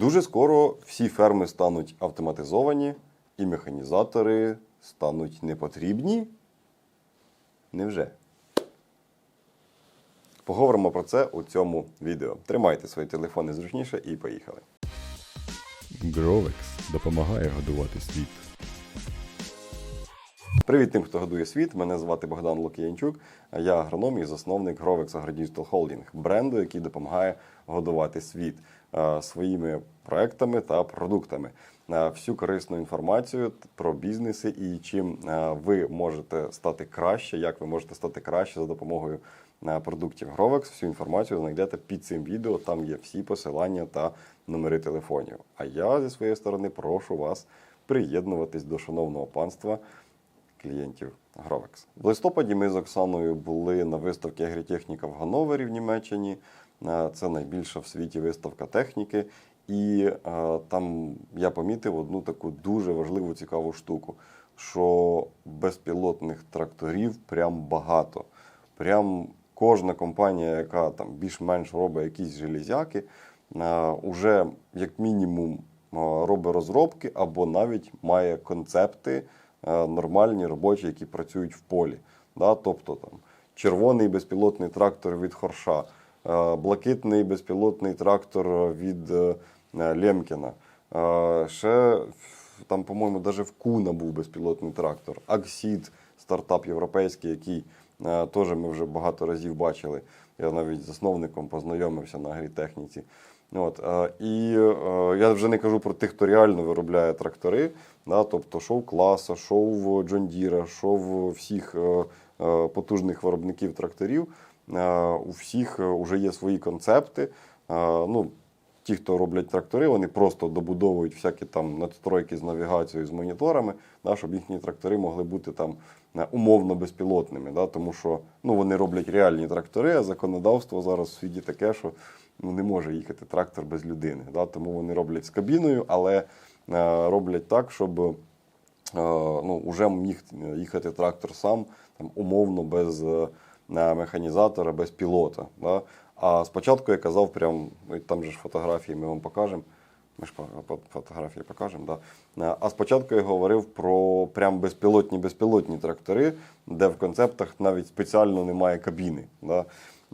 Дуже скоро всі ферми стануть автоматизовані, і механізатори стануть непотрібні. Невже? Поговоримо про це у цьому відео. Тримайте свої телефони зручніше і поїхали. Гровекс допомагає годувати світ. Привіт тим, хто годує світ. Мене звати Богдан Лук'янчук. Я агроном і засновник Grovex AgroDigital Holding, бренду, який допомагає годувати світ е, своїми проектами та продуктами. Е, Всю корисну інформацію про бізнеси і чим е, ви можете стати краще, як ви можете стати краще за допомогою продуктів Grovex. Всю інформацію знайдете під цим відео. Там є всі посилання та номери телефонів. А я зі своєї сторони прошу вас приєднуватись до шановного панства клієнтів Grovex. В листопаді ми з Оксаною були на виставці Агрітехніка в Ганновері в Німеччині. Е, Це найбільша в світі виставка техніки. І е, там я помітив одну таку дуже важливу цікаву штуку, що безпілотних тракторів прям багато. Прям кожна компанія, яка там більш-менш робить якісь железяки, е, уже як мінімум е, робить розробки або навіть має концепти е, нормальні робочі, які працюють в полі. Да? Тобто там червоний безпілотний трактор від Хорша, е, блакитний безпілотний трактор від е, Лемкіна. Е, Ще там, по-моєму, навіть в Куна був безпілотний трактор. Аксід, стартап європейський, який е, теж ми вже багато разів бачили. Я навіть з засновником познайомився на агрітехніці. От, е, і е, я вже не кажу про тих, хто реально виробляє трактори. Да, тобто, що в класа, що в Джон Діра, що всіх е, потужних виробників тракторів. У всіх вже є свої концепти. Ну, ті, хто роблять трактори, вони просто добудовують всякі там надстройки з навігацією, з моніторами, да, щоб їхні трактори могли бути там умовно безпілотними. Да, тому що ну, вони роблять реальні трактори, а законодавство зараз в світі таке, що ну, не може їхати трактор без людини. Да, тому вони роблять з кабіною, але е, роблять так, щоб е, ну, вже міг їхати трактор сам, там, умовно, без е, механізатора, без пілота. Да? А спочатку я казав, прям, ну, там же ж фотографії ми вам покажемо. Ми ж фотографії покажемо. Да. А спочатку я говорив про прям безпілотні безпілотні трактори, де в концептах навіть спеціально немає кабіни. Да.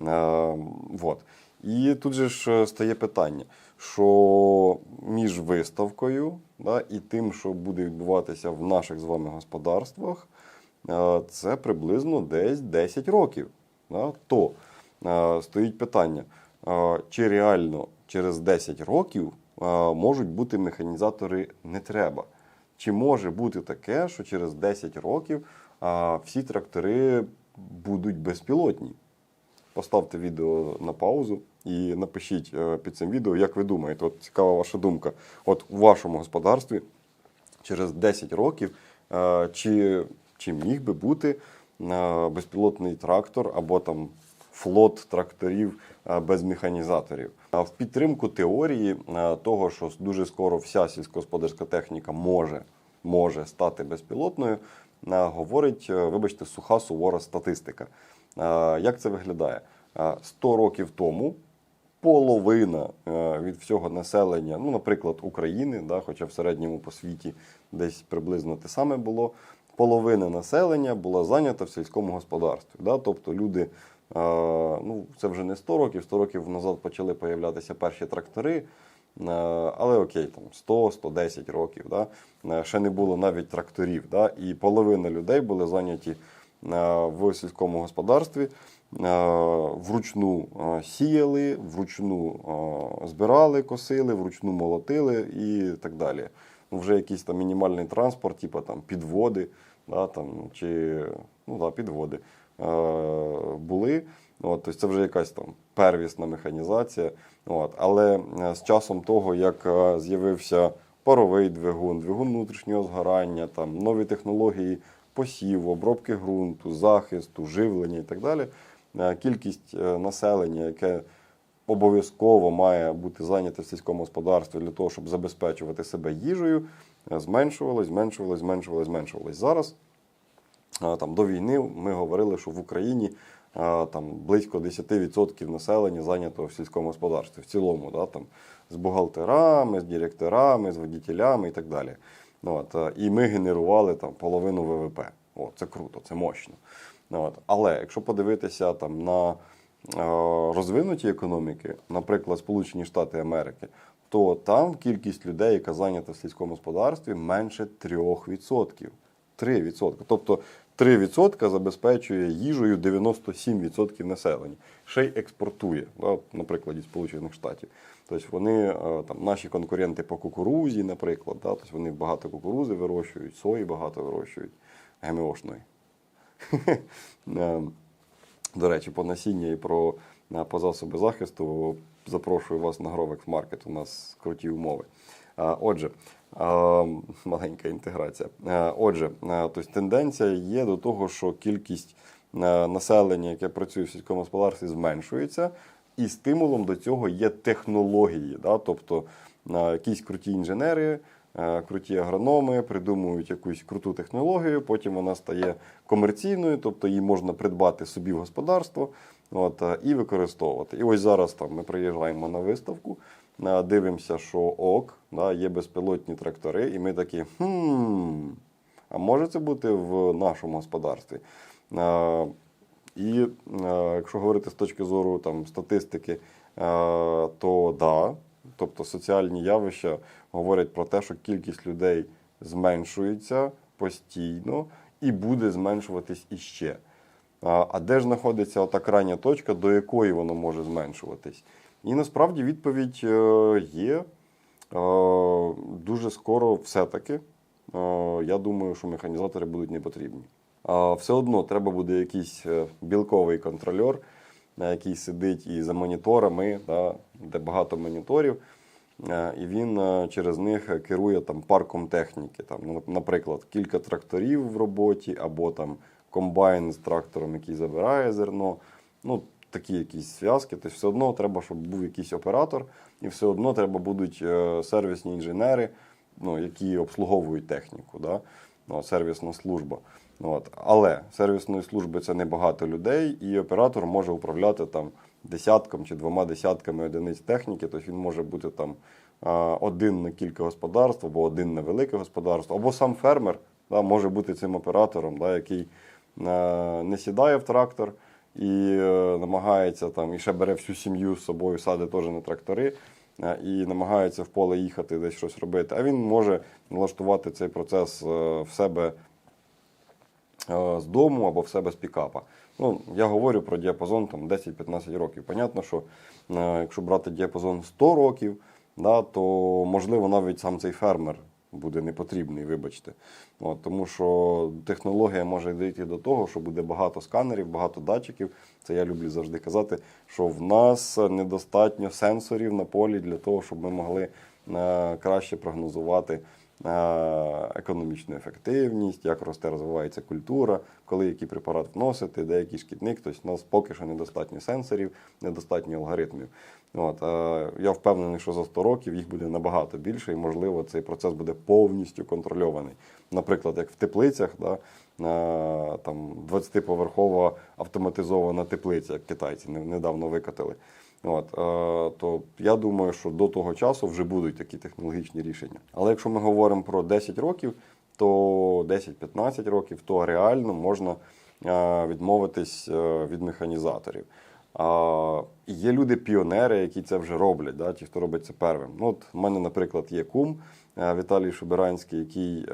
Е, вот. І тут же ж е, стає питання, що між виставкою да, і тим, що буде відбуватися в наших з вами господарствах, е, це приблизно десь 10 років. Да. То е, стоїть питання, чи реально через 10 років можуть бути механізатори не треба. Чи може бути таке, що через 10 років всі трактори будуть безпілотні? Поставте відео на паузу і напишіть е, під цим відео, як ви думаєте. От цікава ваша думка. От у вашому господарстві через 10 років е, чи, чи міг би бути е, безпілотний трактор або там флот тракторів без механізаторів. В підтримку теорії того, що дуже скоро вся сільськогосподарська техніка може, може стати безпілотною, говорить, вибачте, суха сувора статистика. Як це виглядає? Е, 100 років тому половина е, від всього населення, ну, наприклад, України, да, хоча в середньому по світі десь приблизно те саме було. Половина населення була зайнята в сільському господарстві. Да? Тобто люди, е, ну це вже не 100 років, 100 років назад почали появлятися перші трактори. Е, Але окей, там 100-110 років, да? ще не було навіть тракторів. Да? І половина людей були зайняті в сільському господарстві, вручну е, сіяли, вручну е, збирали, косили, вручну молотили і так далі. Ну, вже якийсь там мінімальний транспорт, типу там підводи, да, там, чи ну, да, підводи е, були. От, тобто це вже якась там первісна механізація. От. Але е, з часом того, як е, з'явився паровий двигун, двигун внутрішнього згорання, там, нові технології посіву, обробки ґрунту, захисту, живлення і так далі, е, кількість е, населення, яке обов'язково має бути зайняте в сільському господарстві для того, щоб забезпечувати себе їжею, е, зменшувалось, зменшувалось, зменшувалось, зменшувалось. Зараз там, до війни ми говорили, що в Україні там близько 10% населення зайнято в сільському господарстві в цілому, да, там, з бухгалтерами, з директорами, з водітелями і так далі. От, е, і ми генерували там половину ВВП. О, це круто, це мощно. Ну, От. Але якщо подивитися там на е, розвинуті економіки, наприклад, Сполучені Штати Америки, то там кількість людей, яка зайнята в сільському господарстві, менше 3%. 3%. Тобто 3% забезпечує їжею 97% населення. Ще й експортує, да, от, на прикладі Сполучених Штатів. Тобто вони, е, там, наші конкуренти по кукурузі, наприклад, да, тобто вони багато кукурузи вирощують, сої багато вирощують, ГМОшної. Е, До речі, по насіння і про е, по засоби захисту запрошую вас на Grovex Market. У нас круті умови. Е, Отже, е, маленька інтеграція. Е, Отже, тобто тенденція є до того, що кількість населення, яке працює в сільському господарстві, зменшується, і стимулом до цього є технології. Тобто якісь круті інженери. Е, Круті агрономи придумують якусь круту технологію, потім вона стає комерційною, тобто її можна придбати собі в господарство от, е, і використовувати. І ось зараз там ми приїжджаємо на виставку, е, дивимося, що ок, да, є безпілотні трактори, і ми такі хм, а може це бути в нашому господарстві? І якщо говорити з точки зору там, статистики, то да, тобто соціальні явища говорять про те, що кількість людей зменшується постійно і буде зменшуватись іще. А де ж знаходиться ота крайня точка, до якої воно може зменшуватись? І насправді відповідь е, є. Е, Дуже скоро все-таки. е, Я думаю, що механізатори будуть не потрібні. Все одно треба буде якийсь білковий контрольор, е, який сидить і за моніторами, да, де багато моніторів. Е, І він е, через них керує там парком техніки. Там, ну, наприклад, кілька тракторів в роботі, або там комбайн з трактором, який забирає зерно. Ну, такі якісь зв'язки. Тобто все одно треба, щоб був якийсь оператор, і все одно треба будуть е, сервісні інженери, ну, які обслуговують техніку. Да? Ну, сервісна служба. Ну, От. Але сервісної служби це небагато людей, і оператор може управляти там десятком чи двома десятками одиниць техніки. Тобто він може бути там один на кілька господарств, або один на велике господарство, або сам фермер да, може бути цим оператором, да, який е, не сідає в трактор і е, намагається там, і ще бере всю сім'ю з собою, садить теж на трактори. Е, І намагається в поле їхати, десь щось робити. А він може налаштувати цей процес е, в себе е, з дому або в себе з пікапа. Ну, я говорю про діапазон там 10-15 років. Понятно, що якщо брати діапазон 100 років, да, то можливо навіть сам цей фермер буде непотрібний, вибачте. От, тому що технологія може дійти до того, що буде багато сканерів, багато датчиків. Це я люблю завжди казати, що в нас недостатньо сенсорів на полі для того, щоб ми могли е, краще прогнозувати економічну ефективність, як росте, розвивається культура, коли який препарат вносити, де який шкідник. Тобто у нас поки що недостатньо сенсорів, недостатньо алгоритмів. От, я впевнений, що за 100 років їх буде набагато більше, і можливо цей процес буде повністю контрольований. Наприклад, як в теплицях, да, там 20-поверхова автоматизована теплиця, як китайці недавно викатили. От, е, то я думаю, що до того часу вже будуть такі технологічні рішення. Але якщо ми говоримо про 10 років, то 10-15 років, то реально можна е, відмовитись е, від механізаторів. Є люди-піонери, які це вже роблять, да, ті, хто робить це первим. Ну, от в мене, наприклад, є кум Віталій Шуберанський, який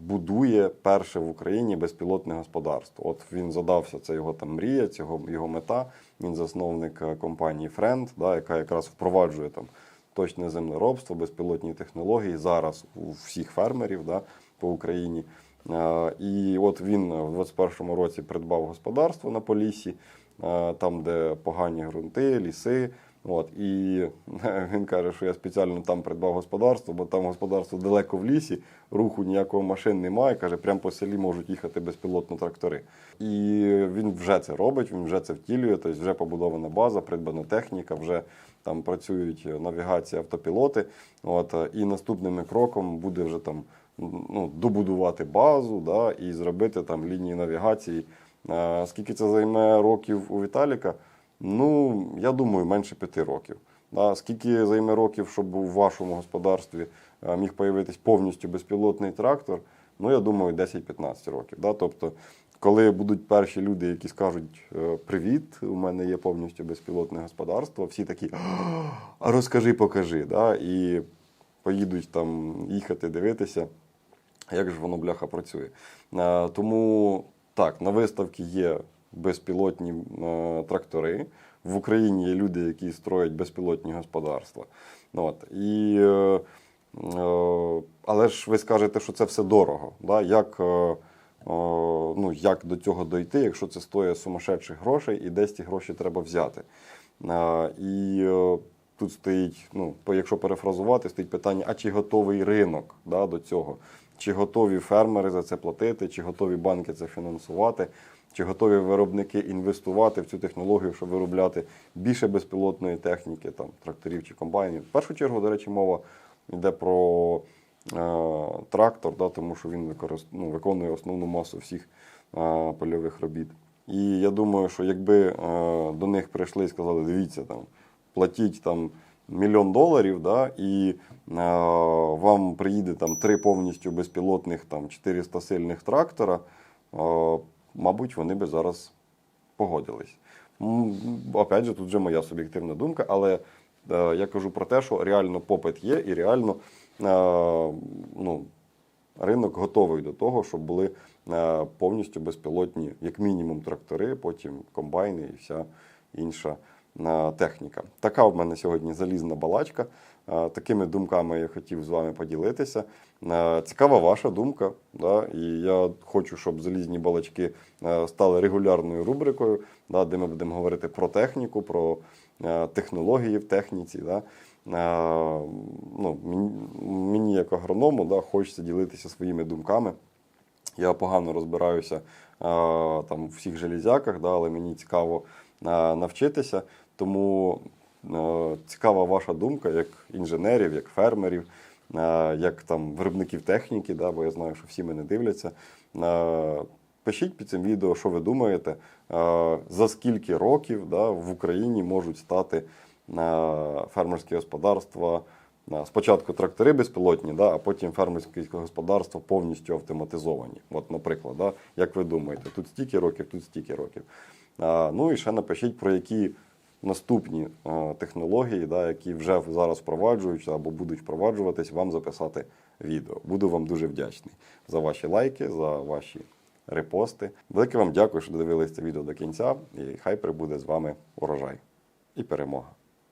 будує перше в Україні безпілотне господарство. От він задався, це його там мрія, цього його мета. Він засновник е, компанії Friend, да, яка якраз впроваджує там точне землеробство, безпілотні технології зараз у всіх фермерів да, по Україні. Е, І от він в 21-му році придбав господарство на Поліссі, е, там, де погані ґрунти, ліси. От, і він каже, що я спеціально там придбав господарство, бо там господарство далеко в лісі, руху ніякого машин немає. Каже, прямо по селі можуть їхати безпілотно трактори. І він вже це робить, він вже це втілює. Тобто вже побудована база, придбана техніка, вже там працюють навігація, автопілоти. От, і наступним кроком буде вже там ну, добудувати базу да, і зробити там лінії навігації Скільки це займе років у Віталіка? Ну, я думаю, менше п'яти років. Да, скільки займе років, щоб у вашому господарстві е, міг появитись повністю безпілотний трактор? Ну, я думаю, 10-15 років. Да? Тобто, коли будуть перші люди, які скажуть е, Привіт, у мене є повністю безпілотне господарство, всі такі, а розкажи, покажи. Да? І поїдуть там їхати, дивитися, як ж воно бляха працює. Е, Тому так, на виставці є безпілотні е, трактори. В Україні є люди, які строять безпілотні господарства. Ну, От. І, е, е, але ж ви скажете, що це все дорого. Да? Як, ну, як до цього дойти, якщо це стоїть сумасшедших грошей і десь ті гроші треба взяти? І тут стоїть, ну, якщо перефразувати, стоїть питання: а чи готовий ринок да, до цього? Чи готові фермери за це платити, чи готові банки це фінансувати, чи готові виробники інвестувати в цю технологію, щоб виробляти більше безпілотної техніки, там, тракторів чи комбайнів. В першу чергу, до речі, мова йде про е, трактор, да, тому що він використ... ну, виконує основну масу всіх е, польових робіт. І я думаю, що якби е, до них прийшли і сказали, дивіться, там, платіть там мільйон доларів, да, і е, вам приїде там три повністю безпілотних там 400 сильних трактора, е, мабуть, вони би зараз погодились. Опять же, тут вже моя суб'єктивна думка, але е, я кажу про те, що реально попит є, і реально е, ну, ринок готовий до того, щоб були е, повністю безпілотні, як мінімум, трактори, потім комбайни і вся інша е, техніка. Така в мене сьогодні залізна балачка. Такими думками я хотів з вами поділитися. Цікава ваша думка. Да? І я хочу, щоб залізні балачки стали регулярною рубрикою, да, де ми будемо говорити про техніку, про технології в техніці. Да? Ну, мені, як агроному да, хочеться ділитися своїми думками. Я погано розбираюся там, в всіх железяках, да, але мені цікаво навчитися. Тому цікава ваша думка як інженерів, як фермерів, е, як там, виробників техніки, да, бо я знаю, що всі мене дивляться. Е, Пишіть під цим відео, що ви думаєте, е, за скільки років да, в Україні можуть стати фермерські господарства. Спочатку трактори безпілотні, да, а потім фермерські господарства повністю автоматизовані. От, наприклад, да, як ви думаєте, тут стільки років, тут стільки років. Ну і ще напишіть про які наступні е, технології, да, які вже зараз впроваджуються або будуть впроваджуватись, вам записати відео. Буду вам дуже вдячний за ваші лайки, за ваші репости. Велике вам дякую, що додивилися це відео до кінця, і хай прибуде з вами урожай і перемога.